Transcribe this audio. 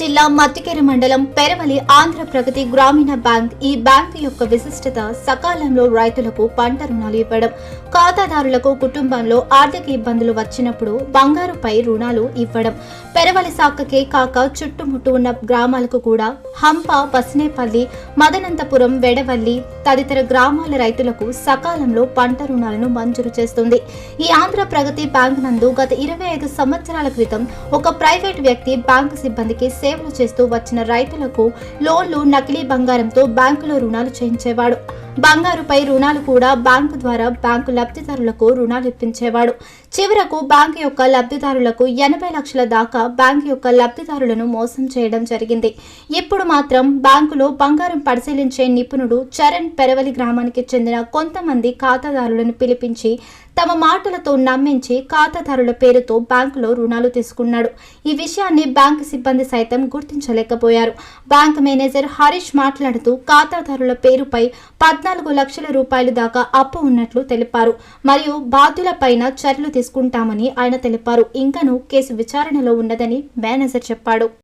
జిల్లా మత్తికెర మండలం పెరవలి ఆంధ్ర ప్రగతి గ్రామీణ బ్యాంక్ ఈ బ్యాంకు యొక్క విశిష్టత సకాలంలో రైతులకు పంట రుణాలు ఇవ్వడం. ఖాతాదారులకు కుటుంబంలో ఆర్థిక ఇబ్బందులు వచ్చినప్పుడు బంగారుపై రుణాలు ఇవ్వడం. పెరవలి శాఖకే కాక చుట్టుముట్టు ఉన్న గ్రామాలకు కూడా హంప బస్నేపల్లి మదనంతపురం వెడవల్లి తదితర గ్రామాల రైతులకు సకాలంలో పంట రుణాలను మంజూరు చేస్తుంది. ఈ ఆంధ్ర ప్రగతి బ్యాంక్ నందు గత ఇరవై ఐదు సంవత్సరాల క్రితం ఒక ప్రైవేట్ వ్యక్తి బ్యాంకు సిబ్బందికి సేవలు చేస్తూ వచ్చిన రైతులకు లోన్లు నకిలీ బంగారంతో బ్యాంకులో రుణాలు చేయించేవాడు. బంగారుపై రుణాలు కూడా బ్యాంకు ద్వారా బ్యాంకు లబ్ధిదారులకు రుణాలు ఇప్పించేవాడు. చివరకు బ్యాంకు యొక్క లబ్ధిదారులకు ఎనభై లక్షల దాకా బ్యాంకు యొక్క లబ్ధిదారులను మోసం చేయడం జరిగింది. ఇప్పుడు మాత్రం బ్యాంకులో బంగారం పరిశీలించే నిపుణుడు చరణ్ పెరవలి గ్రామానికి చెందిన కొంతమంది ఖాతాదారులను పిలిపించి తమ మాటలతో నమ్మించి ఖాతాదారుల పేరుతో బ్యాంకులో రుణాలు తీసుకున్నాడు. ఈ విషయాన్ని బ్యాంకు సిబ్బంది సైతం గుర్తించలేకపోయారు. బ్యాంక్ మేనేజర్ హరీష్ మాట్లాడుతూ ఖాతాదారుల పేరుపై పద్నాలుగు లక్షల రూపాయలు దాకా అప్పు ఉన్నట్లు తెలిపారు. మరియు బాధ్యులపైన చర్యలు తీసుకుంటామని ఆయన తెలిపారు. ఇంకనూ కేసు విచారణలో ఉన్నదని మేనేజర్ చెప్పాడు.